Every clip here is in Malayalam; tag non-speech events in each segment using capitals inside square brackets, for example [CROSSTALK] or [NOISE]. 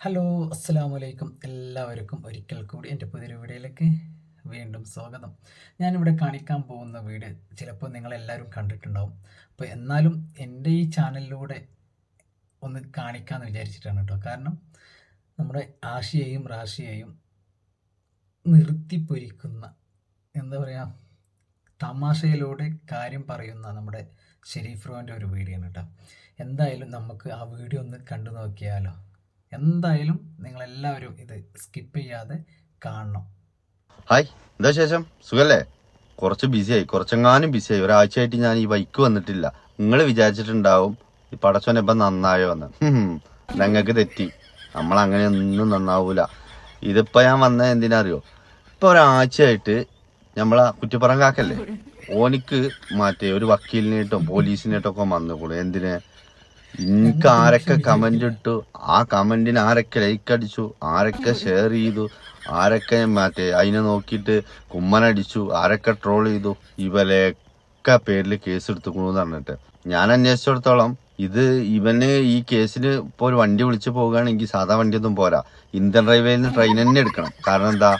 ഹലോ അസ്സാം വലൈക്കും എല്ലാവർക്കും ഒരിക്കൽ കൂടി എന്റെ പുതിയൊരു വീഡിയോയിലേക്ക് വീണ്ടും സ്വാഗതം. ഞാനിവിടെ കാണിക്കാൻ പോകുന്ന വീഡിയോ ചിലപ്പോൾ നിങ്ങളെല്ലാവരും കണ്ടിട്ടുണ്ടാവും. അപ്പോൾ എന്നാലും എന്റെ ഈ ചാനലിലൂടെ ഒന്ന് കാണിക്കാമെന്ന് വിചാരിച്ചിട്ടാണ് കേട്ടോ. കാരണം നമ്മുടെ ആശയെയും റാഷിയെയും നിർത്തിപ്പൊരിക്കുന്ന എന്താ പറയുക തമാശയിലൂടെ കാര്യം പറയുന്ന നമ്മുടെ ഷെരീഫ് റോന്റെ ഒരു വീഡിയോ ആണ് കേട്ടോ. എന്തായാലും നമുക്ക് ആ വീഡിയോ ഒന്ന് കണ്ടു നോക്കിയാലോ. എന്തായാലും നിങ്ങളെല്ലാവരും ഇത് സ്കിപ്പ് ചെയ്യാതെ കാണണം. ഹായ് എന്താ ശേഷം സുഖല്ലേ? കുറച്ച് ബിസിയായി കുറച്ചെങ്ങാനും ബിസിയായി ഒരാഴ്ചയായിട്ട് ഞാൻ ഈ ബൈക്ക് വന്നിട്ടില്ല. നിങ്ങൾ വിചാരിച്ചിട്ടുണ്ടാവും ഈ പടച്ചോൻ ഇപ്പം നന്നായോ എന്ന് ഞങ്ങൾക്ക് തെറ്റി. നമ്മൾ അങ്ങനെ ഒന്നും നന്നാവൂല. ഇതിപ്പോൾ ഞാൻ വന്ന എന്തിനാ അറിയോ ഇപ്പൊ ഒരാഴ്ചയായിട്ട് നമ്മളെ കുറ്റിപ്പുറം കാക്കല്ലേ? ഓനിക്ക് മറ്റേ ഒരു വക്കീലിനായിട്ടും പോലീസിനായിട്ടും ഒക്കെ വന്നുകൂടും എന്തിന്? എനിക്ക് ആരൊക്കെ കമന്റ് ഇട്ടു? ആ കമന്റിന് ആരൊക്കെ ലൈക്ക് അടിച്ചു? ആരൊക്കെ ഷെയർ ചെയ്തു? ആരൊക്കെ മറ്റേ അതിനെ നോക്കിയിട്ട് കുമ്മനടിച്ചു ആരൊക്കെ ട്രോൾ ചെയ്തു? ഇവരെയൊക്കെ പേരിൽ കേസ് എടുത്തുക്കണു എന്ന് പറഞ്ഞിട്ട്. ഞാൻ അന്വേഷിച്ചിടത്തോളം ഇത് ഇവന് ഈ കേസിന് ഇപ്പോൾ ഒരു വണ്ടി വിളിച്ചു പോകുകയാണെങ്കിൽ സാധാ വണ്ടിയൊന്നും പോരാ. ഇന്ത്യൻ റെയിൽവേയിൽ നിന്ന് ട്രെയിൻ തന്നെ എടുക്കണം. കാരണം എന്താ?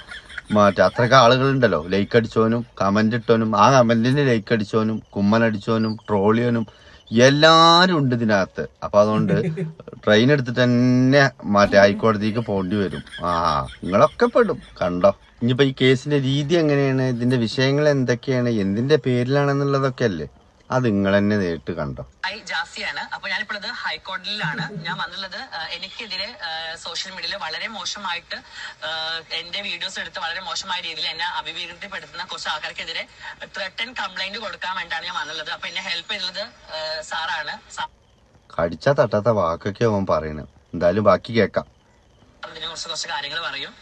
മറ്റേ അത്രയൊക്കെ ആളുകളുണ്ടല്ലോ. ലൈക്ക് അടിച്ചോനും കമന്റ് ഇട്ടവനും. ആ കമന്റിന് ലൈക്ക് അടിച്ചോനും കുമ്മനടിച്ചോനും ട്രോളിയോനും എല്ലാരും ഉണ്ട് ഇതിനകത്ത്. അപ്പൊ അതുകൊണ്ട് ട്രെയിൻ എടുത്തിട്ട് തന്നെ മറ്റേ ഹൈക്കോടതിക്ക് പോകേണ്ടി വരും. ആ നിങ്ങളൊക്കെ പെടും. കണ്ടോ? ഇനിയിപ്പോ ഈ കേസിന്റെ രീതി എങ്ങനെയാണ്? ഇതിന്റെ വിഷയങ്ങൾ എന്തൊക്കെയാണ്? എന്തിന്റെ പേരിലാണെന്നുള്ളതൊക്കെ അല്ലേ? അത് നിങ്ങൾ തന്നെ നേരിട്ട് കണ്ടോ? ഐ ജാസിയാണ്. അപ്പൊ ഞാനിപ്പോഴത് ഹൈക്കോടതിയിലാണ്. ഞാൻ വന്നുള്ളത് എനിക്കെതിരെ സോഷ്യൽ മീഡിയയിൽ വളരെ മോശമായിട്ട് എന്റെ വീഡിയോസ് എടുത്ത് വളരെ മോശമായ രീതിയിൽ എന്നെ അഭിവീകൃതിപ്പെടുത്തുന്ന കുറച്ച് ആൾക്കാർക്കെതിരെ ത്രട്ടൻ കംപ്ലൈന്റ് കൊടുക്കാൻ വേണ്ടിയാണ് ഞാൻ വന്നുള്ളത് അപ്പൊ എന്നെ ഹെൽപ്പ് ചെയ്തത് സാറാണ്. കടിച്ച കടിച്ചാ തട്ടാത്ത വാക്കൊക്കെ അവൻ പറയുന്നത് എന്തായാലും ബാക്കി കേക്കാം അതിനെ കുറച്ച് കുറച്ച് കാര്യങ്ങൾ പറയും.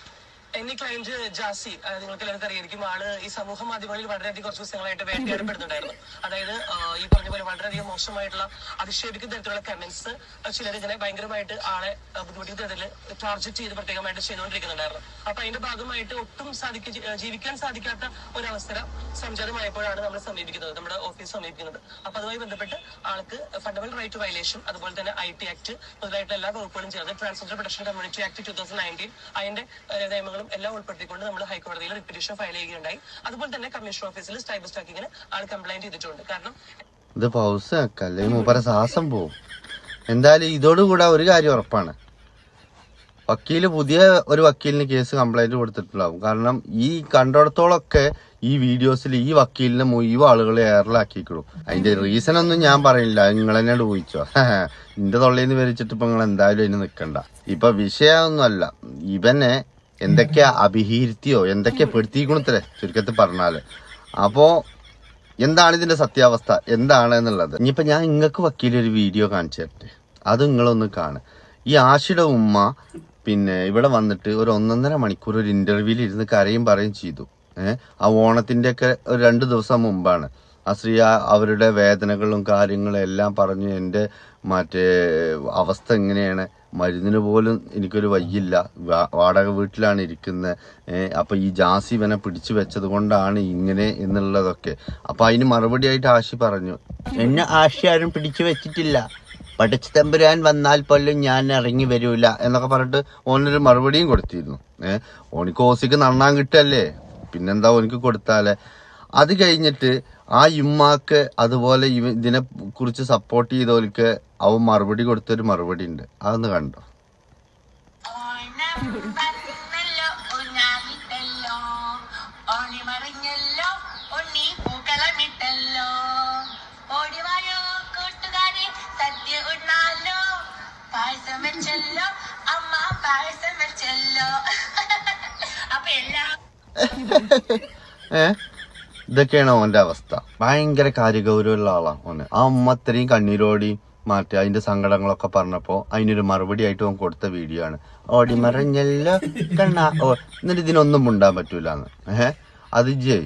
എന്റെ ക്ലയന്റ് ജാസി നിങ്ങൾക്ക് എല്ലാവർക്കും അറിയായിരിക്കും. ആൾ ഈ സമൂഹ മാധ്യമങ്ങളിൽ വളരെയധികം കുറച്ച് ദിവസങ്ങളായിട്ട് വേട്ടയാടപ്പെടുന്നുണ്ടായിരുന്നു അതായത് ഈ പറഞ്ഞ പോലെ വളരെയധികം മോശമായിട്ടുള്ള അധിക്ഷേപിക്കുന്ന തരത്തിലുള്ള കമന്റ്സ് ചിലർ ഇങ്ങനെ ഭയങ്കരമായിട്ട് ആളെ ബുദ്ധിമുട്ടിക്കുന്ന തരത്തിൽ ടാർജറ്റ് ചെയ്ത് പ്രത്യേകമായിട്ട് ചെയ്തുകൊണ്ടിരിക്കുന്നുണ്ടായിരുന്നു. അപ്പൊ അതിന്റെ ഭാഗമായിട്ട് ഒട്ടും സാധിക്ക ജീവിക്കാൻ സാധിക്കാത്ത ഒരു അവസരം സംജാതമായപ്പോഴാണ് നമ്മൾ സമീപിക്കുന്നത് നമ്മുടെ ഓഫീസ് സമീപിക്കുന്നത്. അപ്പൊ അതുമായി ബന്ധപ്പെട്ട് ആൾക്ക് ഫണ്ടമെന്റൽ റൈറ്റ് വയലേഷൻ അതുപോലെ തന്നെ ഐ ടി ആക്ട് മുതലായിട്ടുള്ള എല്ലാ വകുപ്പുകളും ചേർന്ന് transgender protection community act two thousand nineteen അതിന്റെ ഏഹ്, നിയമങ്ങളും എല്ലാം ഉൾപ്പെടുത്തിക്കൊണ്ട് നമ്മൾ ഹൈക്കോടതിയിൽ റിപ്പിറ്റീഷൻ ഫയൽ ചെയ്യുകയുണ്ടായി. അതുപോലെ തന്നെ കമ്മീഷൻ ഓഫീസിൽ സ്റ്റൈബ് സ്റ്റാക്കിങ്ങിന് ആൾ കംപ്ലൈന്റ് ചെയ്തിട്ടുണ്ട്. കാരണം ഇത് പൗസ് അല്ലെങ്കിൽ മൂപ്പര സാഹസം പോവും. എന്തായാലും ഇതോടുകൂടെ ഒരു കാര്യം ഉറപ്പാണ്. വക്കീൽ പുതിയ ഒരു വക്കീലിന് കേസ് കംപ്ലൈന്റ് കൊടുത്തിട്ടുണ്ടാവും. കാരണം ഈ കണ്ടിടത്തോളൊക്കെ ഈ വീഡിയോസിൽ ഈ വക്കീലിനെ മുഴുവൻ ആളുകൾ എയറിലാക്കിക്കണം അതിന്റെ റീസൺ ഒന്നും ഞാൻ പറയില്ല. നിങ്ങൾ തന്നെ ചോദിച്ചോ എന്റെ [LAUGHS] തൊള്ളയിൽ നിന്ന് വരിച്ചിട്ട് ഇപ്പൊ നിങ്ങൾ എന്തായാലും അതിന് നിൽക്കണ്ട ഇപ്പൊ വിഷയമൊന്നുമല്ല. ഇവനെ എന്തൊക്കെയാ അഭിഹീർത്തിയോ എന്തൊക്കെയാ പെടുത്തിക്കണത്രേ ചുരുക്കത്തിൽ പറഞ്ഞാൽ. അപ്പോ എന്താണ് ഇതിന്റെ സത്യാവസ്ഥ? എന്താണ് എന്നുള്ളത്? ഇനിയിപ്പോ ഞാൻ നിങ്ങൾക്ക് വക്കീൽ ഒരു വീഡിയോ കാണിച്ചു തരട്ടെ. അത് നിങ്ങളൊന്ന് കാണ്. ഈ ആഷിയുടെ ഉമ്മ പിന്നെ ഇവിടെ വന്നിട്ട് ഒരു ഒന്നൊന്നര മണിക്കൂർ ഒരു ഇന്റർവ്യൂവിൽ ഇരുന്ന് കരയും പറയും ചെയ്തു. ഏഹ്? ആ ഓണത്തിന്റെ ഒക്കെ ഒരു രണ്ട് ദിവസം മുമ്പാണ്. ആ അവരുടെ വേദനകളും കാര്യങ്ങളും എല്ലാം പറഞ്ഞ് എന്റെ മറ്റേ അവസ്ഥ എങ്ങനെയാണ്? മരുന്നിന് പോലും എനിക്കൊരു വയ്യില്ല. വാടക വീട്ടിലാണ് ഇരിക്കുന്നത് അപ്പോൾ ഈ ജാസി ഇവനെ പിടിച്ചു വെച്ചത് കൊണ്ടാണ് ഇങ്ങനെ എന്നുള്ളതൊക്കെ. അപ്പോൾ അതിന് മറുപടിയായിട്ട് ആശി പറഞ്ഞു. എന്നെ ആശി ആരും പിടിച്ചു വെച്ചിട്ടില്ല. പഠിച്ചു തമ്പുരാൻ വന്നാൽ പോലും ഞാൻ ഇറങ്ങി വരൂല എന്നൊക്കെ പറഞ്ഞിട്ട് ഓനൊരു മറുപടിയും കൊടുത്തിരുന്നു. ഏഹ് ഓനിക്ക് ഓസിക്ക് നണ്ണാൻ കിട്ടല്ലേ? പിന്നെന്താ ഓനിക്ക് കൊടുത്താലേ? അത് കഴിഞ്ഞിട്ട് ആ ഇമ്മാക്ക് അതുപോലെ ഇവ ഇതിനെ കുറിച്ച് സപ്പോർട്ട് ചെയ്തവർക്ക് അവൻ മറുപടി കൊടുത്തൊരു മറുപടി ഉണ്ട്. അതൊന്ന് കണ്ടോ? [LAUGHS] ഏ? ഇതൊക്കെയാണ് ഓന്റെ അവസ്ഥ. ഭയങ്കര കാര്യഗൗരവമുള്ള ആളാണ് ഓന്. ആ അമ്മ അത്രയും കണ്ണീരോടി മാറ്റി അതിന്റെ സങ്കടങ്ങളൊക്കെ പറഞ്ഞപ്പോ അതിനൊരു മറുപടി ആയിട്ട് ഓൻ കൊടുത്ത വീഡിയോ ആണ്. ഓടി മറിഞ്ഞല്ലോ എന്നിട്ട് ഇതിനൊന്നും മുണ്ടാൻ പറ്റൂല ഏഹ്? അത് ജെ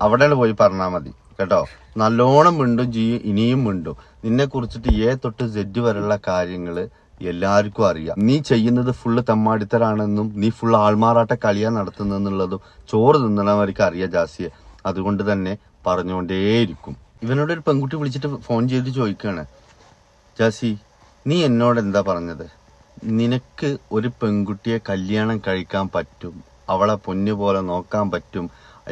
അവിടെയാണ് പോയി പറഞ്ഞാൽ മതി. കേട്ടോ? നല്ലോണം മിണ്ടും ജീ ഇനിയും മിണ്ടും. നിന്നെ കുറിച്ചിട്ട് എ തൊട്ട് സെഡ് വരെയുള്ള കാര്യങ്ങൾ എല്ലാവർക്കും അറിയാം. നീ ചെയ്യുന്നത് ഫുള്ള് തമ്മാടിത്തരാണെന്നും നീ ഫുള്ള് ആൾമാറാട്ട കളിയാ നടത്തുന്നെന്നുള്ളതും ചോറ് തിന്നണവർക്ക് അറിയാം ജാസിയെ. അതുകൊണ്ട് തന്നെ പറഞ്ഞുകൊണ്ടേയിരിക്കും. ഇവനോട് ഒരു പെൺകുട്ടി വിളിച്ചിട്ട് ഫോൺ ചെയ്തിട്ട് ചോദിക്കുകയാണ്. ജാസി നീ എന്നോട് എന്താ പറഞ്ഞത്? നിനക്ക് ഒരു പെൺകുട്ടിയെ കല്യാണം കഴിക്കാൻ പറ്റും അവളെ പൊന്നു പോലെ നോക്കാൻ പറ്റും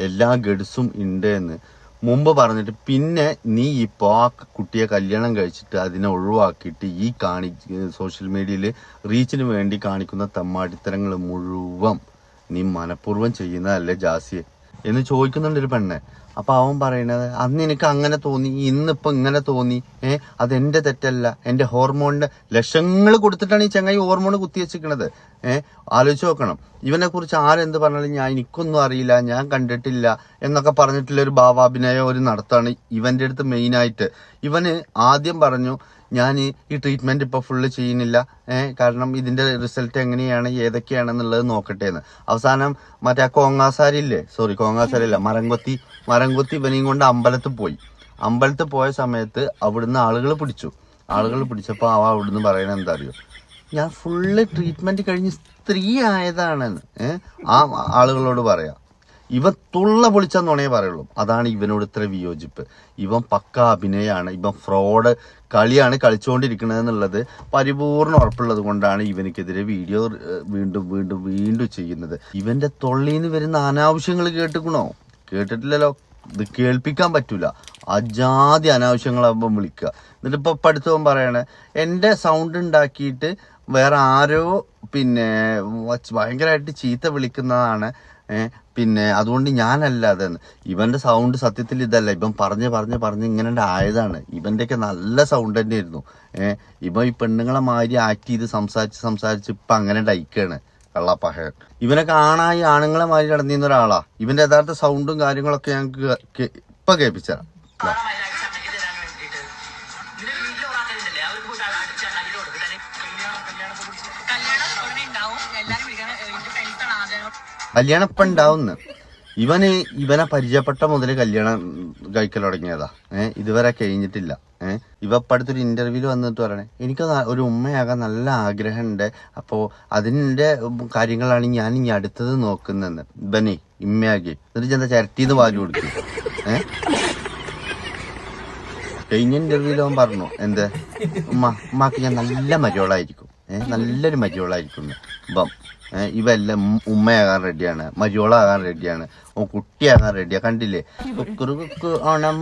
എല്ലാ ഗഡ്സും ഉണ്ട് എന്ന്. മുമ്പ് പറഞ്ഞിട്ട് പിന്നെ നീ ഇപ്പോൾ ആ കുട്ടിയെ കല്യാണം കഴിച്ചിട്ട് അതിനെ ഒഴിവാക്കിയിട്ട് ഈ കാണി സോഷ്യൽ മീഡിയയിൽ റീച്ചിന് വേണ്ടി കാണിക്കുന്ന തമ്മാടിത്തരങ്ങൾ മുഴുവൻ നീ മനഃപൂർവം ചെയ്യുന്നതല്ലേ ജാസിയെ? എന്ന് ചോദിക്കുന്നുണ്ട് ഒരു പെണ്ണെ. അപ്പൊ അവൻ പറയണത് അന്ന് എനിക്ക് അങ്ങനെ തോന്നി ഇന്നിപ്പോ ഇങ്ങനെ തോന്നി. ഏ അതെന്റെ തെറ്റല്ല. എന്റെ ഹോർമോണിന്റെ ലക്ഷങ്ങൾ കൊടുത്തിട്ടാണ് ഈ ചങ്ങായി ഹോർമോൺ കുത്തിവെച്ചിരിക്കണത് ഏ ആലോചിച്ച് നോക്കണം. ഇവനെ കുറിച്ച് ആരെന്ത് പറഞ്ഞാലും ഞാൻ എനിക്കൊന്നും അറിയില്ല ഞാൻ കണ്ടിട്ടില്ല എന്നൊക്കെ പറഞ്ഞിട്ടുള്ള ഒരു ഭാവാഭിനയം ഒരു നടത്താണ് ഇവന്റെ അടുത്ത് മെയിനായിട്ട് ഇവന് ആദ്യം പറഞ്ഞു ഞാൻ ഈ ട്രീറ്റ്മെന്റ് ഇപ്പോൾ ഫുള്ള് ചെയ്യുന്നില്ല. കാരണം ഇതിന്റെ റിസൾട്ട് എങ്ങനെയാണ് ഏതൊക്കെയാണെന്നുള്ളത് നോക്കട്ടെ എന്ന് അവസാനം മറ്റേ ആ കോങ്ങാസാരി ഇല്ലേ സോറി കോങ്ങാസാരി അല്ല മരംകൊത്തി മരംകൊത്തി ഇവനെയും കൊണ്ട് അമ്പലത്തിൽ പോയി. അമ്പലത്തിൽ പോയ സമയത്ത് അവിടുന്ന് ആളുകൾ പിടിച്ചു. ആളുകൾ പിടിച്ചപ്പോൾ അവ അവിടുന്ന് പറയണത് എന്താ അറിയോ ഞാൻ ഫുള്ള് ട്രീറ്റ്മെന്റ് കഴിഞ്ഞ് സ്ത്രീ ആയതാണെന്ന്. ആ ആളുകളോട് പറയാം. ഇവൻ തുള്ള പൊളിച്ചാന്ന് നുണയെ പറയുള്ളൂ. അതാണ് ഇവനോട് ഇത്ര വിയോജിപ്പ്. ഇവൻ പക്ക അഭിനയമാണ് ഇവൻ ഫ്രോഡ് കളിയാണ് കളിച്ചുകൊണ്ടിരിക്കുന്നത് എന്നുള്ളത് പരിപൂർണ ഉറപ്പുള്ളത് കൊണ്ടാണ് ഇവനിക്കെതിരെ വീഡിയോ വീണ്ടും വീണ്ടും വീണ്ടും ചെയ്യുന്നത്. ഇവന്റെ തൊള്ളിയിൽ വരുന്ന അനാവശ്യങ്ങൾ കേട്ടിക്കണോ കേട്ടിട്ടില്ലല്ലോ. ഇത് കേൾപ്പിക്കാൻ പറ്റൂല. അജാതി അനാവശ്യങ്ങളാകുമ്പോൾ വിളിക്കുക. എന്നിട്ട് ഇപ്പൊ പഠിത്തവും പറയണേ എന്റെ സൗണ്ട് ഉണ്ടാക്കിയിട്ട് വേറെ ആരോ പിന്നെ ഭയങ്കരമായിട്ട് ചീത്ത വിളിക്കുന്നതാണ് പിന്നെ അതുകൊണ്ട് ഞാനല്ല അതെന്ന് ഇവന്റെ സൗണ്ട് സത്യത്തിൽ ഇതല്ല. ഇവൻ പറഞ്ഞ് പറഞ്ഞ് പറഞ്ഞ് ഇങ്ങനെ ആയതാണ്. ഇവന്റെയൊക്കെ നല്ല സൗണ്ട് തന്നെ ആയിരുന്നു ഏഹ് ഇവൻ ഈ പെണ്ണുങ്ങളെ മാതിരി ആക്ട് ചെയ്ത് സംസാരിച്ച് സംസാരിച്ച് ഇപ്പൊ അങ്ങനെ ഡൈക്കാണ് കള്ളപ്പഹയൻ ഇവനെ കാണാൻ ആണുങ്ങളെ മാതിരി നടന്നിരുന്ന ഒരാളാ. ഇവന്റെ യഥാർത്ഥ സൗണ്ടും കാര്യങ്ങളൊക്കെ ഞങ്ങൾക്ക് ഇപ്പൊ കേൾപ്പിച്ചരാം. കല്യാണം ഇപ്പൊ ഉണ്ടാവുന്ന. ഇവന് ഇവനെ പരിചയപ്പെട്ട മുതൽ കല്യാണം കഴിക്കൽ തുടങ്ങിയതാ. ഏഹ് ഇതുവരെ കഴിഞ്ഞിട്ടില്ല. ഏഹ് ഇവ അടുത്തൊരു ഇന്റർവ്യൂൽ വന്നിട്ട് പറയണേ എനിക്ക് ഒരു ഉമ്മയാകാൻ നല്ല ആഗ്രഹമുണ്ട് അപ്പോ അതിന്റെ കാര്യങ്ങളാണ് ഞാൻ ഇനി അടുത്തത് നോക്കുന്നതെന്ന്. ഇവനെ ഇമ്മയാകെ. എന്നിട്ട് ചെന്താ ചരട്ടിന്ന് പാൽ കൊടുക്കും ഏഹ് കഴിഞ്ഞ ഇന്റർവ്യൂൽ അവൻ പറഞ്ഞു എന്ത്? ഉമ്മ ഉമ്മാക്ക് ഞാൻ നല്ല മര്യോളായിരിക്കും. ഏഹ് നല്ലൊരു മര്യോളായിരിക്കും അപ്പം ഇവെല്ലാം ഉമ്മയാകാൻ റെഡിയാണ് മര്യോളാകാൻ റെഡിയാണ് ഓ കുട്ടിയാകാൻ റെഡിയാ കണ്ടില്ലേ? കുക്കുറു കുക്കു ഓണം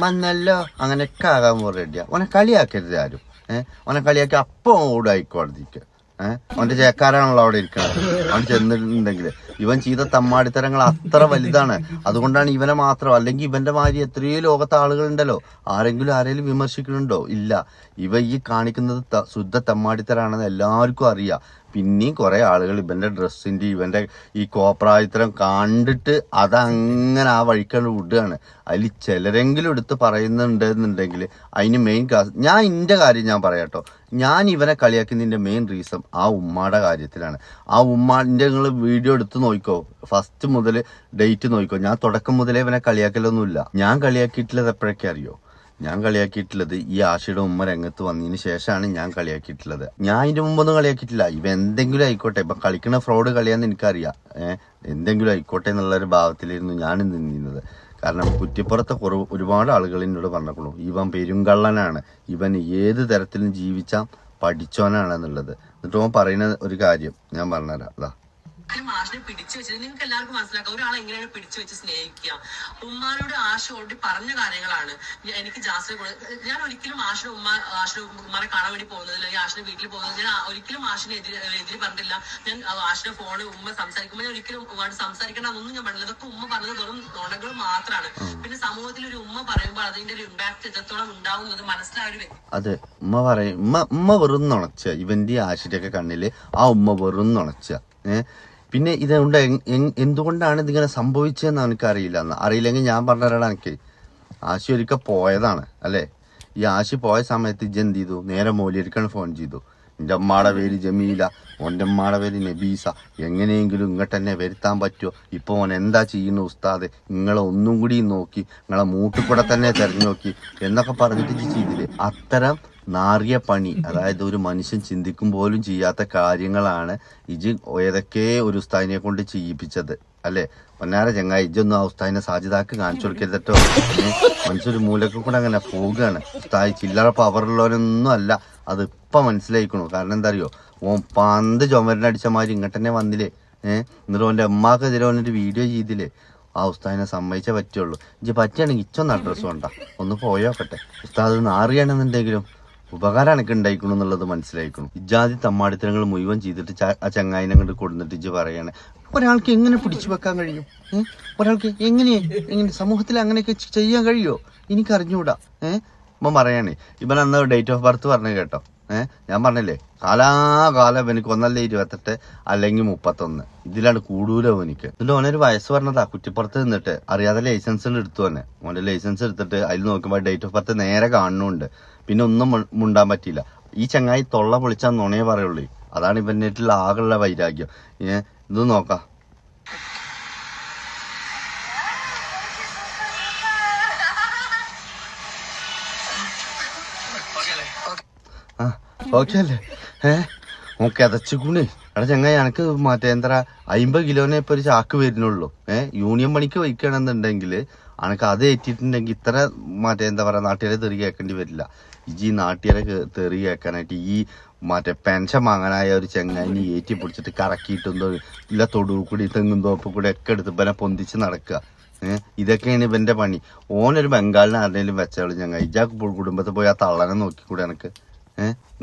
അങ്ങനെയൊക്കെ ആകാൻ റെഡിയാ ഓനെ കളിയാക്കരുത് ആരും. ഏഹ് ഓനെ കളിയാക്കി അപ്പം ഓടായി കോടതിക്ക് അവന്റെ ചേക്കാരാണല്ലോ അവിടെ ഇരിക്കുന്നത് അവൻ ചെന്നിട്ടുണ്ടെങ്കിൽ. ഇവൻ ചെയ്ത തമ്മാടിത്തരങ്ങൾ അത്ര വലുതാണ്. അതുകൊണ്ടാണ് ഇവനെ മാത്രം അല്ലെങ്കിൽ ഇവന്റെ മാതിരി എത്രയോ ലോകത്തെ ആളുകളുണ്ടല്ലോ. ആരെങ്കിലും ആരെങ്കിലും വിമർശിക്കുന്നുണ്ടോ? ഇല്ല. ഇവ ഈ കാണിക്കുന്നത് ശുദ്ധ തമ്മാടിത്തരാണെന്ന് എല്ലാവർക്കും അറിയാം. പിന്നെയും കുറെ ആളുകൾ ഇവന്റെ ഡ്രസ്സിന്റെ ഇവന്റെ ഈ കോപ്രായത്തരം കണ്ടിട്ട് അതങ്ങനെ ആ വഴിക്കാണ് വിടുകയാണ്. അതിൽ ചിലരെങ്കിലും എടുത്ത് പറയുന്നുണ്ട് എന്നുണ്ടെങ്കിൽ അതിന് മെയിൻ കാസ് ഞാൻ ഇന്റെ കാര്യം ഞാൻ പറയാട്ടോ ഞാൻ ഇവനെ കളിയാക്കുന്നതിന്റെ മെയിൻ റീസൺ ആ ഉമ്മാടെ കാര്യത്തിലാണ്. ആ ഉമ്മാന്റെ നിങ്ങൾ വീഡിയോ എടുത്ത് നോക്കിക്കോ ഫസ്റ്റ് മുതൽ ഡേറ്റ് നോക്കിക്കോ ഞാൻ തുടക്കം മുതലേ ഇവനെ കളിയാക്കലൊന്നുമില്ല. ഞാൻ കളിയാക്കിയിട്ടുള്ളത് എപ്പോഴൊക്കെ അറിയോ? ഞാൻ കളിയാക്കിയിട്ടുള്ളത് ഈ ആശയുടെ ഉമ്മ രംഗത്ത് വന്നതിന് ശേഷമാണ് ഞാൻ കളിയാക്കിയിട്ടുള്ളത്. ഞാൻ ഇതിന് മുമ്പൊന്നും കളിയാക്കിയിട്ടില്ല. ഇവ എന്തെങ്കിലും ആയിക്കോട്ടെ. ഇപ്പൊ കളിക്കുന്ന ഫ്രോഡ് കളിയാന്ന് എനിക്കറിയാം. എന്തെങ്കിലും ആയിക്കോട്ടെ എന്നുള്ള ഒരു ഭാവത്തിലായിരുന്നു ഞാൻ നിന്നിരുന്നത്. കാരണം കുറ്റിപ്പുറത്തെ കുറവ് ഒരുപാട് ആളുകൾ എന്നോട് പറഞ്ഞിട്ടുള്ളൂ. ഇവൻ പെരുങ്കള്ളനാണ്. ഇവൻ ഏത് തരത്തിലും ജീവിച്ചാൽ പഠിച്ചോനാണെന്നുള്ളത് എന്നിട്ട് അവൻ പറയുന്ന ഒരു കാര്യം ഞാൻ പറഞ്ഞുതരാം. അതാ ഒരിക്കലും മാഷിനെ പിടിച്ചു വെച്ചത്. നിങ്ങൾക്ക് എല്ലാവർക്കും മനസ്സിലാക്കാം. ഒരാളെ എങ്ങനെയാണ് പിടിച്ചു വെച്ച് സ്നേഹിക്കുക? ഉമ്മാനോട് ആശ ഓൾറെഡി പറഞ്ഞ കാര്യങ്ങളാണ്. എനിക്ക് ജാസിനെ ഞാൻ ഒരിക്കലും ആഷിനെ ഉമ്മ ആഷിനെ ഉമ്മാനെ കാണാൻ വേണ്ടി പോകുന്നത് അല്ലെങ്കിൽ ആഷിന്റെ വീട്ടിൽ പോകുന്നത് ഞാൻ ഒരിക്കലും ആഷിനെ എതിരെ എതിര് പറഞ്ഞില്ല ഞാൻ ആ ഫോണിൽ ഫോണ് ഉമ്മ സംസാരിക്കുമ്പോൾ ഞാൻ ഒരിക്കലും ഉമ്മാട് സംസാരിക്കണം അതൊന്നും ഞാൻ പറഞ്ഞില്ല. ഇതൊക്കെ ഉമ്മ പറഞ്ഞത് വെറും നുണകൾ മാത്രമാണ് പിന്നെ സമൂഹത്തിൽ ഒരു ഉമ്മ പറയുമ്പോൾ അതിന്റെ ഒരു ഇമ്പാക്ട് എത്രത്തോളം ഉണ്ടാവുന്നത് മനസ്സിലായ ഒരു അതെ. ഉമ്മ പറയും ഉമ്മ ഉമ്മ വെറും നുണച്ച ഇവന്റെ ആശിന്റെ ഒക്കെ കണ്ണിൽ ആ ഉമ്മ വെറും നുണച്ച. ഏഹ് പിന്നെ ഇതുകൊണ്ട് എന്തുകൊണ്ടാണ് ഇതിങ്ങനെ സംഭവിച്ചതെന്ന് എനിക്ക് അറിയില്ല അറിയില്ലെങ്കിൽ ഞാൻ പറഞ്ഞ എനിക്ക്. ആശി ഒരിക്കൽ പോയതാണ് അല്ലേ? ഈ ആശി പോയ സമയത്ത് ഇജ്ജ് എന്ത് ചെയ്തു? നേരെ മോലിയരിക്കാണ് ഫോൺ ചെയ്തു. എന്റെ അമ്മയുടെ പേര് ജമീല ഓന്റെ അമ്മയുടെ പേര് നബീസ. എങ്ങനെയെങ്കിലും ഇങ്ങോട്ട് തന്നെ വരുത്താൻ പറ്റുമോ? ഇപ്പോൾ ഓൻ എന്താ ചെയ്യുന്നു ഉസ്താദ്? നിങ്ങളെ ഒന്നും കൂടി നോക്കി നിങ്ങളെ മൂട്ടിൽ കൂടെ തന്നെ തിരഞ്ഞു നോക്കി എന്നൊക്കെ പറഞ്ഞിട്ട് ചെയ്തില്ലേ? അത്തരം നാറിയ പണി. അതായത് ഒരു മനുഷ്യൻ ചിന്തിക്കും പോലും ചെയ്യാത്ത കാര്യങ്ങളാണ് ഇജ് ഏതൊക്കെ ഒരു ഉസ്താദിനെ കൊണ്ട് ചെയ്യിപ്പിച്ചത്. അല്ലേ? പൊന്നാര ചങ്ങായി ഇജൊന്നും ആ ഉസ്താദിനെ സാജിദാക്ക് കാണിച്ചു കൊടുക്കരുതട്ടോ മനുഷ്യർ മൂലക്ക് കൂടെ അങ്ങനെ പോവുകയാണ്. ഉസ്താദ് ചില്ലറ പവറുള്ളവരൊന്നും അല്ല. അത് ഇപ്പൊ മനസ്സിലായിക്കണു. കാരണം എന്താ അറിയോ ഓൻ പന്ത് ചുമരനടിച്ച മാതിരി ഇങ്ങോട്ട് തന്നെ വന്നില്ലേ? ഏഹ് എന്നിട്ട് ഓന്റെ അമ്മാക്കെതിരെ ഓനൊരു വീഡിയോ ചെയ്തില്ലേ? ആ ഉസ്താദിനെ സമ്മതിച്ചേ പറ്റുള്ളൂ. ഇജ്ജ് പറ്റുകയാണെങ്കിൽ ഇച്ചൊന്ന് അഡ്രസ്സ് വേണ്ട ഒന്ന് പോയോക്കട്ടെ. ഉസ്താദ് നാറിയാണെന്നുണ്ടെങ്കിലും ഉപകാരം എനിക്ക് ഉണ്ടായിക്കണം എന്നുള്ളത് മനസ്സിലായിക്കണം. ഇജാതി തമ്മാടിത്തരങ്ങൾ മുഴുവൻ ചെയ്തിട്ട് ആ ചങ്ങായിനെ കണ്ട് കൊടുത്തിട്ട് ഇജ്ജ് പറയാണ് ഒരാൾക്ക് എങ്ങനെ പിടിച്ചു വെക്കാൻ കഴിയും? ഒരാൾക്ക് എങ്ങനെ എങ്ങനെ സമൂഹത്തിൽ അങ്ങനെയൊക്കെ ചെയ്യാൻ കഴിയുമോ എനിക്ക് അറിഞ്ഞൂടാ ഏഹ് ഇപ്പം പറയണേ ഇവൻ അന്ന് ഡേറ്റ് ഓഫ് ബർത്ത് പറഞ്ഞു കേട്ടോ. ഏഹ് ഞാൻ പറഞ്ഞില്ലേ കാലാകാലം എനിക്ക് ഒന്നല്ലേ ഇരുപത്തെട്ട് അല്ലെങ്കിൽ മുപ്പത്തൊന്ന്. ഇതിലാണ് കൂടുതലോ എനിക്ക്. എന്നിട്ട് ഓനൊരു വയസ്സ് പറഞ്ഞതാ കുറ്റിപ്പുറത്ത് നിന്നിട്ട്. അറിയാതെ ലൈസൻസ് എടുത്തു തന്നെ ഓന്റെ ലൈസൻസ് എടുത്തിട്ട് അതിൽ നോക്കുമ്പോൾ ഡേറ്റ് ഓഫ് ബർത്ത് നേരെ കാണുന്നുണ്ട് പിന്നെ ഒന്നും മുണ്ടാൻ പറ്റിയില്ല. ഈ ചങ്ങായി തൊള്ള പൊളിച്ചാൽ നുണയെ പറയുള്ളൂ. അതാണ് ഇവന്റെ ആകെയുള്ള വൈരാഗ്യം. ഇത് നോക്കാം. ആ ഓക്കെ എടാ ചങ്ങായി എനക്ക് മറ്റേ എന്താ അമ്പത് കിലോനെ ഇപ്പൊ ഒരു ചാക്ക് വരുന്നുള്ളൂ. ഏ യൂണിയൻ പണിക്ക് വയ്ക്കണമെന്നുണ്ടെങ്കിൽ അനക്ക് അത് ഏറ്റിട്ടുണ്ടെങ്കിൽ ഇത്ര മറ്റേ എന്താ പറയാ നാട്ടുകാരെ തെറി കേൾക്കേണ്ടി വരില്ല. ഈ നാട്ടുകാരെ തെറി കേൾക്കാനായിട്ട് ഈ മറ്റേ പെൻഷൻ വാങ്ങാനായ ഒരു ചെങ്ങായിനെ ഏറ്റി പിടിച്ചിട്ട് കറക്കിയിട്ടെന്തോ ഇല്ല തൊടു കൂടി തെങ്ങും തോപ്പ് കൂടി ഒക്കെ എടുത്ത് ഇവനെ പൊന്തിച്ച് നടക്കുക. ഏഹ് ഇതൊക്കെയാണ് ഇവന്റെ പണി. ഓനൊരു ബംഗാളിനെ ആരുടെയും വെച്ചാൽ ഞങ്ങൾ ഇജാക്ക് കുടുംബത്തിൽ പോയി ആ തള്ളനെ നോക്കിക്കൂടെ എനക്ക്.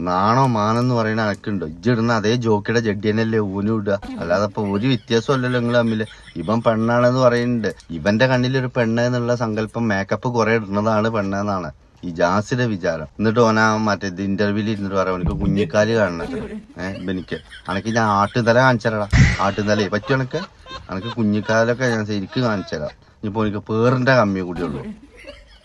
നാണോ മാനെന്ന് പറയുന്ന അനക്കുണ്ടോ ഇജ്ജിടുന്ന അതേ ജോക്കിയുടെ ജഡ്ഡിയനല്ലേ ഊനും ഇടുക. അല്ലാതെ അപ്പൊ ഒരു വ്യത്യാസം അല്ലല്ലോ നിങ്ങൾ തമ്മിൽ. ഇവൻ പെണ്ണാണെന്ന് പറയുന്നുണ്ട്. ഇവന്റെ കണ്ണിൽ ഒരു പെണ്ണ് എന്നുള്ള സങ്കല്പം മേക്കപ്പ് കുറെ ഇടുന്നതാണ് പെണ്ണെന്നാണ്. ഈ ജാസിയുടെ വിചാരം. എന്നിട്ട് ഓന മറ്റേ ഇന്റർവ്യൂൽ ഇരുന്നിട്ട് പറയാം എനിക്ക് കുഞ്ഞിക്കാൽ കാണുന്നത് ഏഹ് എനിക്ക് അനക്ക് ഞാൻ ആട്ടുതല കാണിച്ചരടാ. ആട്ടുതലേ പറ്റും എനക്ക് അനക്ക് കുഞ്ഞിക്കാലൊക്കെ ഞാൻ ശരിക്കും കാണിച്ചുതരാം ഇനിയിപ്പോ എനിക്ക് പേറിന്റെ കമ്മി കൂടിയുള്ളൂ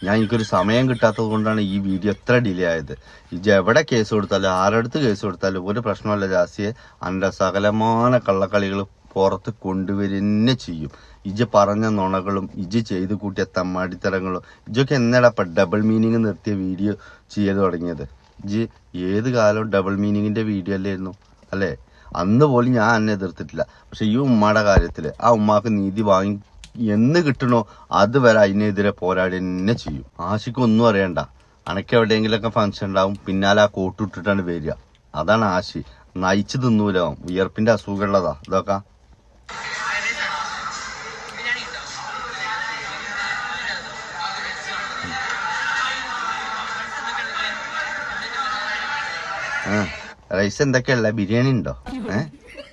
ഞാൻ എനിക്കൊരു സമയം കിട്ടാത്തത് കൊണ്ടാണ് ഈ വീഡിയോ എത്ര ഡിലേ ആയത്. ഇജ് എവിടെ കേസ് കൊടുത്താലും ആരടുത്ത് കേസ് കൊടുത്താലും ഒരു പ്രശ്നമല്ല ജാസിയെ. അന്റെ സകലമാന കള്ളക്കളികൾ പുറത്ത് കൊണ്ടുവരുന്നെ ചെയ്യും. ഇജ് പറഞ്ഞ നുണകളും ഇജ് ചെയ്ത് കൂട്ടിയ തമ്മാടിത്തരങ്ങളും ഇജൊക്കെ എന്നടാ ഇപ്പൊ ഡബിൾ മീനിങ് നിർത്തിയ വീഡിയോ ചെയ്ത് തുടങ്ങിയത്? ഇജ് ഏത് കാലവും ഡബിൾ മീനിങ്ങിന്റെ വീഡിയോ അല്ലായിരുന്നു അല്ലേ? അന്ന് പോലും ഞാൻ എന്നെ എതിർത്തിട്ടില്ല. പക്ഷേ ഈ ഉമ്മയുടെ കാര്യത്തിൽ ആ ഉമ്മാക്ക് നീതി വാങ്ങി എന്ന് കിട്ടണോ അതുവരെ അതിനെതിരെ പോരാടി തന്നെ ചെയ്യും. ആശിക്കൊന്നും അറിയണ്ട. അനക്ക് എവിടെയെങ്കിലൊക്കെ ഫംഗ്ഷൻ ഉണ്ടാവും പിന്നാലെ ആ കോട്ടിട്ടിട്ടാണ് വരിക. അതാണ് ആശി. നയിച്ചു തിന്നൂല. വിയർപ്പിന്റെ അസുഖമുള്ളതാ. ഇതൊക്കെ. റൈസ് എന്തൊക്കെയല്ല ബിരിയാണി ഉണ്ടോ? ഏഹ്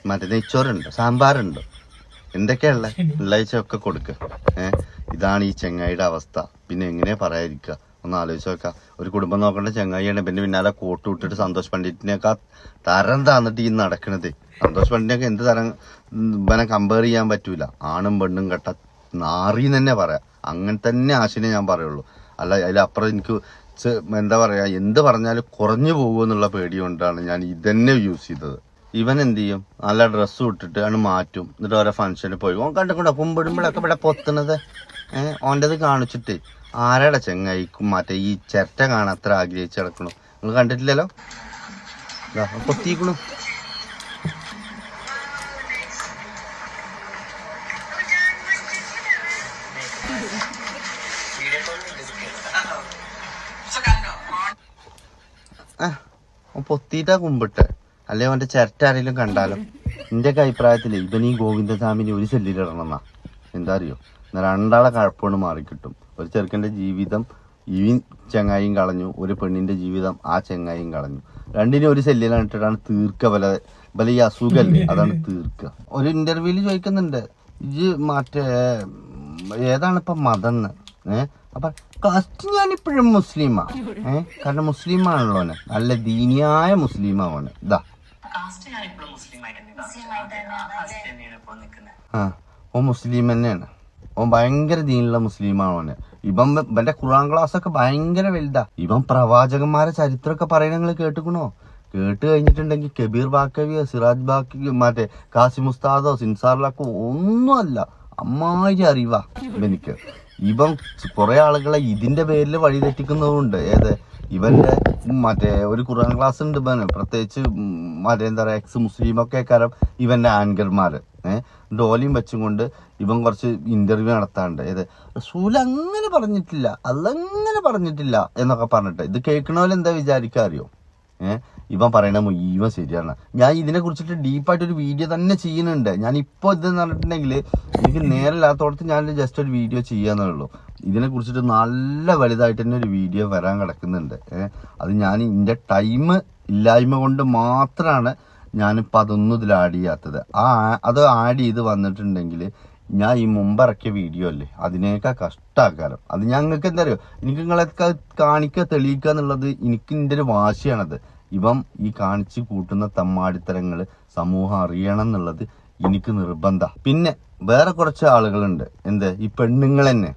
മറ്റേ നെയ്ച്ചോറുണ്ടോ? സാമ്പാറുണ്ടോ? എന്തൊക്കെയുള്ള വെള്ളാഴ്ച ഒക്കെ കൊടുക്ക. ഏഹ് ഇതാണ് ഈ ചെങ്ങായിയുടെ അവസ്ഥ. പിന്നെ എങ്ങനെ പറയാതിരിക്കുക ഒന്ന് ആലോചിച്ച് നോക്കാം. ഒരു കുടുംബം നോക്കേണ്ട ചെങ്ങായിയാണ്. പിന്നെ പിന്നാലെ കോട്ട് വിട്ടിട്ട് സന്തോഷ് പണ്ഡിറ്റിനെയൊക്കെ തരം താന്നിട്ട് ഈ നടക്കണത്. സന്തോഷ് പണ്ഡിറ്റിനൊക്കെ എന്ത് തരം ഇവനെ കമ്പയർ ചെയ്യാൻ പറ്റൂല. ആണും പെണ്ണും കെട്ട നാറി തന്നെ പറയാം. അങ്ങനെ തന്നെ ആശിനെ ഞാൻ പറയുള്ളൂ. അല്ല അതിലപ്പുറം എനിക്ക് എന്താ പറയാ എന്ത് പറഞ്ഞാലും കുറഞ്ഞു പോകുമെന്നുള്ള പേടി കൊണ്ടാണ് ഞാൻ ഇതന്നെ യൂസ് ചെയ്തത്. ഇവൻ എന്ത് ചെയ്യും നല്ല ഡ്രസ്സ് ഇട്ടിട്ട് ആണ് മാറ്റും. എന്നിട്ട് ഓരോ ഫംഗ്ഷനിൽ പോയി. ഓൻ കണ്ടുകൊണ്ടോ കുമ്പിടുമ്പോഴൊക്കെ ഇവിടെ പൊത്തണത് ഏഹ് ഓന്റെത് കാണിച്ചിട്ട് ആരാടെ ചെങ്ങായിക്കും മറ്റേ? ഈ ചിരട്ട കാണാൻ അത്ര ആഗ്രഹിച്ച് കിടക്കണു നിങ്ങൾ കണ്ടിട്ടില്ലല്ലോ? പൊത്തിക്കണു. പൊത്തിയിട്ടാ കുമ്പിട്ട്. അല്ലെ അവന്റെ ചിരട്ട ആരെങ്കിലും കണ്ടാലും? എന്റെയൊക്കെ അഭിപ്രായത്തിൽ ഇവൻ ഈ ഗോവിന്ദസ്വാമിനെ ഒരു ചെല്ലിലിടണം എന്നാ. എന്താ അറിയോ? എന്നാ രണ്ടാളെ മാറി മാറിക്കിട്ടും. ഒരു ചെറുക്കന്റെ ജീവിതം ഈ ചെങ്ങായിയും കളഞ്ഞു ഒരു പെണ്ണിന്റെ ജീവിതം ആ ചെങ്ങായിയും കളഞ്ഞു. രണ്ടിനും ഒരു സെല്ലിലാണ് ഇട്ടിട്ടാണ് തീർക്ക വല വല ഈ അസുഖല്ലേ? അതാണ് തീർക്ക. ഒരു ഇന്റർവ്യൂൽ ചോദിക്കുന്നുണ്ട് ഇത് മറ്റേ ഏതാണ് ഇപ്പൊ മതം ഏഹ് അപ്പൊ ഫസ്റ്റ് ഞാനിപ്പോഴും മുസ്ലിമാ. ഏഹ് കാരണം മുസ്ലിമാണല്ലോ ഓന്. നല്ല ദീനിയായ മുസ്ലിമാണ് ഇതാ കാസ്റ്റ് ഞാൻ ഇപ്പോഴും മുസ്ലിം ആയിട്ട് തന്നെയാണ് ഓൻ മുസ്ലിം തന്നെയാണ്. ഓൻ ഭയങ്കര ദീനുള്ള മുസ്ലിമാണ് ഓന്. ഇവൻ ഇവന്റെ ഖുറാൻ ക്ലാസ് ഒക്കെ ഭയങ്കര വലുതാ. ഇവൻ പ്രവാചകന്മാരെ ചരിത്രമൊക്കെ പറയണ നിങ്ങൾ കേട്ടുക്കണോ? കേട്ട് കഴിഞ്ഞിട്ടുണ്ടെങ്കിൽ കബീർ ബാക്കവിയോ സിറാജ് ബാക്കി മറ്റേ കാസിം ഉസ്താദോ സിൻസാറിലൊക്കെ ഒന്നുമല്ല അമ്മായി അറിവാ ഇവനിക്ക്. ഇവൻ കുറെ ആളുകളെ ഇതിന്റെ പേരിൽ വഴി തെറ്റിക്കുന്നതുണ്ട്. ഏത്? ഇവന്റെ മറ്റേ ഒരു ഖുർആൻ ക്ലാസ് ഉണ്ട് ഇവന്. പ്രത്യേകിച്ച് മറ്റേ എന്താ പറയുക എക്സ് മുസ്ലിം ഒക്കെ കാരണം ഇവന്റെ ആങ്കർമാർ ഏഹ് ഡോലിയും വെച്ചും കൊണ്ട് ഇവൻ കുറച്ച് ഇന്റർവ്യൂ നടത്താണ്ട് ഏത്? റസൂൽ അങ്ങനെ പറഞ്ഞിട്ടില്ല. അതങ്ങനെ പറഞ്ഞിട്ടില്ല എന്നൊക്കെ പറഞ്ഞിട്ട്. ഇത് കേൾക്കണോൽ എന്താ വിചാരിക്കാറിയോ ഏഹ് ഇവൻ പറയണ മുഴുവൻ ശരിയാണ്. ഞാൻ ഇതിനെ കുറിച്ചിട്ട് ഡീപ്പായിട്ട് ഒരു വീഡിയോ തന്നെ ചെയ്യുന്നുണ്ട്. ഞാൻ ഇപ്പോൾ ഇത് പറഞ്ഞിട്ടുണ്ടെങ്കിൽ എനിക്ക് നേരമില്ലാത്തോടത്ത് ഞാൻ ജസ്റ്റ് ഒരു വീഡിയോ ചെയ്യാന്നുള്ളൂ ഇതിനെ കുറിച്ചിട്ട് നല്ല വലുതായിട്ട് തന്നെ ഒരു വീഡിയോ വരാൻ കിടക്കുന്നുണ്ട്. അത് ഞാൻ ഇതിന്റെ ടൈം ഇല്ലായ്മ കൊണ്ട് മാത്രമാണ് ഞാനിപ്പോൾ അതൊന്നും ഇതിൽ ആഡ് ചെയ്യാത്തത്. ആ അത് ആഡ് ചെയ്ത് വന്നിട്ടുണ്ടെങ്കിൽ ഞാൻ ഈ മുമ്പ് ഇറക്കിയ വീഡിയോ അല്ലേ അതിനേക്കാ കഷ്ടാക്കാലം അത് ഞങ്ങൾക്ക് എന്താ അറിയോ എനിക്ക് നിങ്ങളെ കാണിക്കുക തെളിയിക്കുക എന്നുള്ളത് എനിക്ക് എന്റെ ഒരു വാശിയാണത്. ഇവൻ ഈ കാണിച്ചു കൂട്ടുന്ന തമ്മാടിത്തരങ്ങൾ സമൂഹം അറിയണം എന്നുള്ളത് എനിക്ക് നിർബന്ധ. പിന്നെ വേറെ കുറച്ച് ആളുകളുണ്ട്. എന്ത്? ഈ പെണ്ണുങ്ങൾ തന്നെ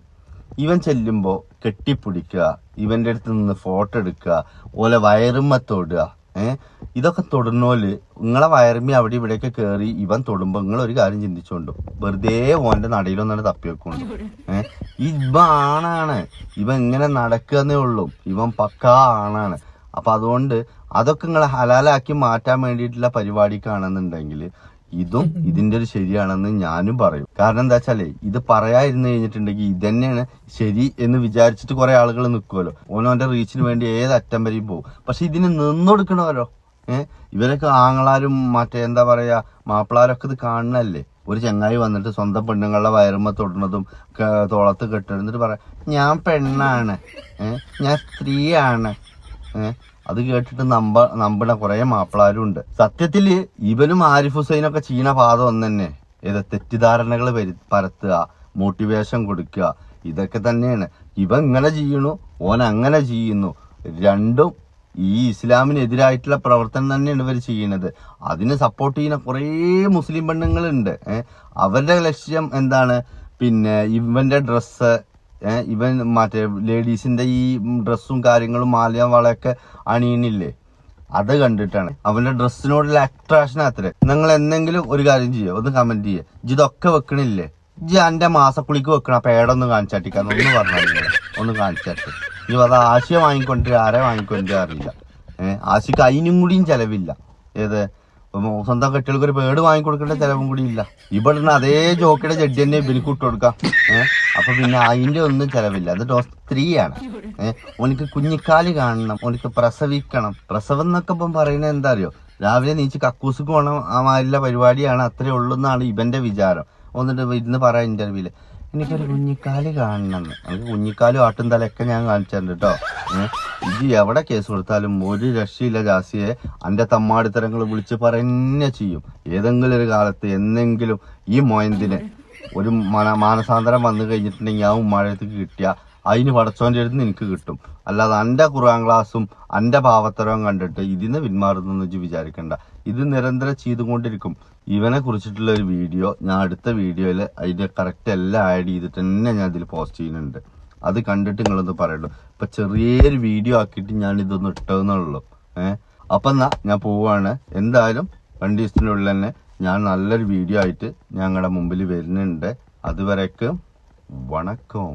ഇവൻ ചെല്ലുമ്പോൾ കെട്ടിപ്പിടിക്കുക ഇവന്റെ അടുത്ത് നിന്ന് ഫോട്ടോ എടുക്കുക ഓലെ വയറുമ്മ തൊടുക ഏഹ് ഇതൊക്കെ തൊടുന്നോൽ നിങ്ങളെ വയറുമ്മി അവിടെ ഇവിടെയൊക്കെ കയറി ഇവൻ തൊടുമ്പോൾ നിങ്ങൾ ഒരു കാര്യം ചിന്തിച്ചുകൊണ്ടു വെറുതെ ഓന്റെ നടയിലൊന്നാണ് തപ്പി വെക്കുന്നത് ഏഹ് ഇവ ആണാണ്. ഇവൻ ഇങ്ങനെ നടക്കുന്നേ ഉള്ളൂ. ഇവൻ പക്കാ ആണാണ്. അപ്പൊ അതുകൊണ്ട് അതൊക്കെ നിങ്ങൾ ഹലാലാക്കി മാറ്റാൻ വേണ്ടിയിട്ടുള്ള പരിപാടിക്കാണെന്നുണ്ടെങ്കിൽ ഇതും ഇതിന്റെ ഒരു ശരിയാണെന്ന് ഞാനും പറയും. കാരണം എന്താ വെച്ചാലേ ഇത് പറയാതിരുന്നു കഴിഞ്ഞിട്ടുണ്ടെങ്കിൽ ഇതന്നെയാണ് ശരി എന്ന് വിചാരിച്ചിട്ട് കുറെ ആളുകൾ നിൽക്കുമല്ലോ ഓനോന്റെ റീച്ചിന് വേണ്ടി ഏത് അറ്റം വരെയും പോകും. പക്ഷെ ഇതിന് നിന്നൊടുക്കണമല്ലോ ഏഹ് ഇവരൊക്കെ ആങ്ങളാരും മറ്റേ എന്താ പറയാ മാപ്പിളാരൊക്കെ ഇത് കാണണല്ലേ ഒരു ചങ്ങായി വന്നിട്ട് സ്വന്തം പെണ്ണുങ്ങളുടെ വയറുമ്മ തൊടുന്നതും തോളത്ത് കെട്ടിടുന്നിട്ട് പറയാം ഞാൻ പെണ്ണാണ്. ഏഹ് ഞാൻ സ്ത്രീയാണ്. ഏഹ് അത് കേട്ടിട്ട് നമ്പ നമ്പണ കുറെ മാപ്പിളാരും ഉണ്ട് സത്യത്തിൽ ഇവനും ആരിഫ് ഹുസൈനൊക്കെ ചീന പാത ഒന്ന് തന്നെ ഏത് തെറ്റിദ്ധാരണകൾ പരത്തുക മോട്ടിവേഷൻ കൊടുക്കുക ഇതൊക്കെ തന്നെയാണ്. ഇവ ഇങ്ങനെ ചെയ്യണു ഓൻ അങ്ങനെ ചെയ്യുന്നു. രണ്ടും ഈ ഇസ്ലാമിനെതിരായിട്ടുള്ള പ്രവർത്തനം തന്നെയാണ് ഇവർ ചെയ്യുന്നത്. അതിന് സപ്പോർട്ട് ചെയ്യുന്ന കുറേ മുസ്ലിം പെണ്ണുങ്ങളുണ്ട്. അവരുടെ ലക്ഷ്യം എന്താണ്? പിന്നെ ഇവന്റെ ഡ്രസ്സ് ഇവൻ മറ്റേ ലേഡീസിന്റെ ഈ ഡ്രസ്സും കാര്യങ്ങളും മാലയും വളയൊക്കെ അണിയണില്ലേ? അത് കണ്ടിട്ടാണ്. അവന്റെ ഡ്രസ്സിനോടുള്ള അട്രാക്ഷൻ അത്ര. നിങ്ങൾ എന്തെങ്കിലും ഒരു കാര്യം ചെയ്യോ? ഒന്ന് കമന്റ് ചെയ്യേ. ഇതൊക്കെ വെക്കണില്ലേ? ജി എന്റെ മാസക്കുളിക്ക് വെക്കണ പേടൊന്ന് കാണിച്ചാട്ടിക്കാന്ന് ഒന്ന് പറഞ്ഞാൽ ഒന്ന് കാണിച്ചാട്ട് ഇനി അത് ആശയം വാങ്ങിക്കൊണ്ട് ആരെ വാങ്ങിക്കൊണ്ട് അറിയില്ല. ആശയ്ക്ക് അതിനും കൂടിയും ചെലവില്ല. ഏത്? സ്വന്തം കെട്ടികൾക്ക് ഒരു പേട് വാങ്ങിക്കൊടുക്കേണ്ട ചെലവും കൂടി ഇല്ല. ഇവിടെ അതേ ജോക്കിയുടെ ജഡ്ജി തന്നെ ഇവർക്ക് ഇട്ട് കൊടുക്കാം. ഏഹ് അപ്പൊ പിന്നെ അതിന്റെ ഒന്നും ചെലവില്ല. അത് ഡോ ആണ് ഏഹ് ഓനിക്ക് കുഞ്ഞിക്കാൽ കാണണം. ഓനിക്ക് പ്രസവിക്കണം. പ്രസവം എന്നൊക്കെ ഇപ്പം പറയുന്നത് എന്താ അറിയോ? രാവിലെ നീച്ച് കക്കൂസുക്ക് പോകണം ആ മാതിരിയുള്ള പരിപാടിയാണ് അത്രേ ഉള്ളൂ എന്നാണ് ഇവന്റെ വിചാരം. എന്നിട്ട് ഇന്ന് പറയാം ഇന്റർവ്യൂൽ എനിക്കൊരു കുഞ്ഞിക്കാൽ കാണണം. എനിക്ക് കുഞ്ഞിക്കാലും ആട്ടും തലയൊക്കെ ഞാൻ കാണിച്ചിട്ടുണ്ട് കേട്ടോ ഇത് എവിടെ കേസ് കൊടുത്താലും ഒരു രക്ഷയില്ല ജാസിയെ. എന്റെ തമ്മാടിത്തരങ്ങൾ വിളിച്ച് പറഞ്ഞ ചെയ്യും. ഏതെങ്കിലും ഒരു കാലത്ത് എന്തെങ്കിലും ഈ മൊയന്തിന് ഒരു മന- മാനസാന്തരം വന്നു കഴിഞ്ഞിട്ടുണ്ടെങ്കിൽ ആ ഉമ്മാഴത്തേക്ക് കിട്ടിയ അതിന് പടച്ചോന്റെ അടുത്ത് നിനക്ക് കിട്ടും. അല്ലാതെ എന്റെ ഖുർആൻ ക്ലാസ്സും എന്റെ പാവത്തരവും കണ്ടിട്ട് ഇതിന്ന് പിന്മാറുന്നു വെച്ച് വിചാരിക്കണ്ട. ഇത് നിരന്തരം ചെയ്തുകൊണ്ടിരിക്കും. ഇവനെ കുറിച്ചിട്ടുള്ള ഒരു വീഡിയോ ഞാൻ അടുത്ത വീഡിയോയിൽ അതിന്റെ കറക്റ്റ് എല്ലാം ആഡ് ചെയ്തിട്ട് തന്നെ ഞാൻ ഇതിൽ പോസ്റ്റ് ചെയ്യുന്നുണ്ട്. അത് കണ്ടിട്ട് നിങ്ങളൊന്ന് പറയുള്ളൂ ഇപ്പൊ ചെറിയൊരു വീഡിയോ ആക്കിയിട്ട് ഞാൻ ഇതൊന്ന് ഇട്ടതെന്നുള്ളൂ. ഏഹ് അപ്പൊ എന്നാ ഞാൻ പോവാണ്. എന്തായാലും രണ്ട് ദിവസത്തിനുള്ളിൽ തന്നെ ഞാൻ നല്ലൊരു വീഡിയോ ആയിട്ട് ഞങ്ങളുടെ മുമ്പിൽ വരുന്നുണ്ട്. അതുവരേക്കും വണക്കം.